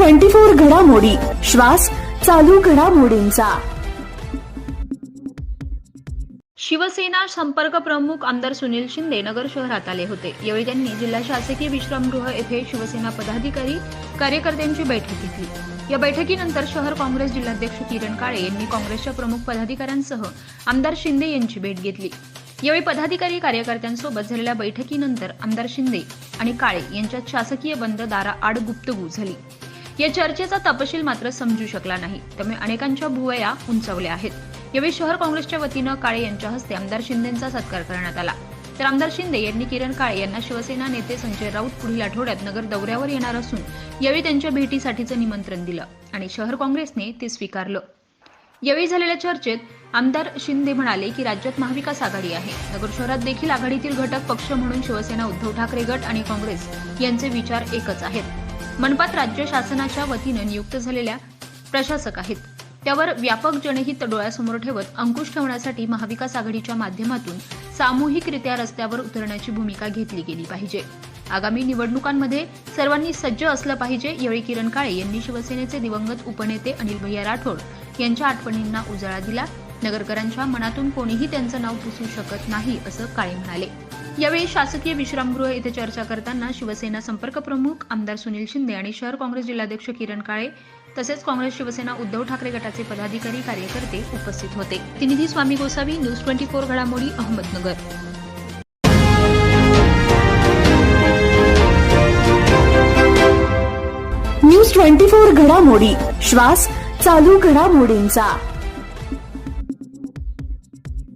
Twenty four घडामोडी. श्वास चालू घडामोडींचा. शिवसेना संपर्क प्रमुख आमदार सुनील शिंदे नगर शहरात आले होते. यावेळी त्यांनी जिल्हा शासकीय विश्रामगृह येथे शिवसेना पदाधिकारी कार्यकर्त्यांची बैठक घेतली. या बैठकीनंतर शहर काँग्रेस जिल्हाध्यक्ष किरण काळे यांनी काँग्रेसच्या प्रमुख पदाधिकाऱ्यांसह आमदार शिंदे यांची भेट घेतली. यावेळी पदाधिकारी कार्यकर्त्यांसोबत झालेल्या बैठकीनंतर आमदार शिंदे आणि काळे यांच्यात शासकीय बंद दारा आड गुप्तगू झाली. या चर्चेचा तपशील मात्र समजू शकला नाही. त्यामुळे अनेकांच्या भुवया उंचावल्या आहेत. यावेळी शहर काँग्रेसच्या वतीनं काळे यांच्या हस्ते आमदार शिंदेचा सत्कार करण्यात आला. तर आमदार शिंदे यांनी किरण काळे यांना शिवसेना नेते संजय राऊत पुढील आठवड्यात नगर दौऱ्यावर येणार असून यावेळी त्यांच्या भेटीसाठीचं निमंत्रण दिलं आणि शहर काँग्रेसने ते स्वीकारलं. यावेळी झालेल्या चर्चेत आमदार शिंदे म्हणाले की राज्यात महाविकास आघाडी आहे. नगर शहरात देखील आघाडीतील घटक पक्ष म्हणून शिवसेना उद्धव ठाकरे गट आणि काँग्रेस यांचे विचार एकच आहेत. मनपात राज्य शासनाच्या वतीनं नियुक्त झालेल्या प्रशासक आहेत. त्यावर व्यापक जनहित डोळ्यासमोर ठेवत अंकुश ठेवण्यासाठी महाविकास आघाडीच्या माध्यमातून सामूहिकरित्या रस्त्यावर उतरण्याची भूमिका घेतली गेली पाहिजे. आगामी निवडणुकांमध्ये सर्वांनी सज्ज असलं पाहिजे यावेळी किरण काळे यांनी शिवसेनेचे दिवंगत उपनेते अनिल भैया राठोड यांच्या आठवणींना उजाळा दिला. नगरकरांच्या मनातून कोणीही त्यांचं नाव पुसू शकत नाही असं काळे म्हणाले. यावेळी शासकीय विश्रामगृह येथे चर्चा करताना शिवसेना संपर्क प्रमुख आमदार सुनील शिंदे आणि शहर काँग्रेस जिल्हाध्यक्ष किरण काळे तसेच काँग्रेस शिवसेना उद्धव ठाकरे गटाचे पदाधिकारी कार्यकर्ते उपस्थित होते. प्रतिनिधी Swami Gosavi news twenty four घडामोडी अहमदनगर. न्यूज ट्वेंटी फोर घडामोडी. श्वास चालू घडामोडींचा.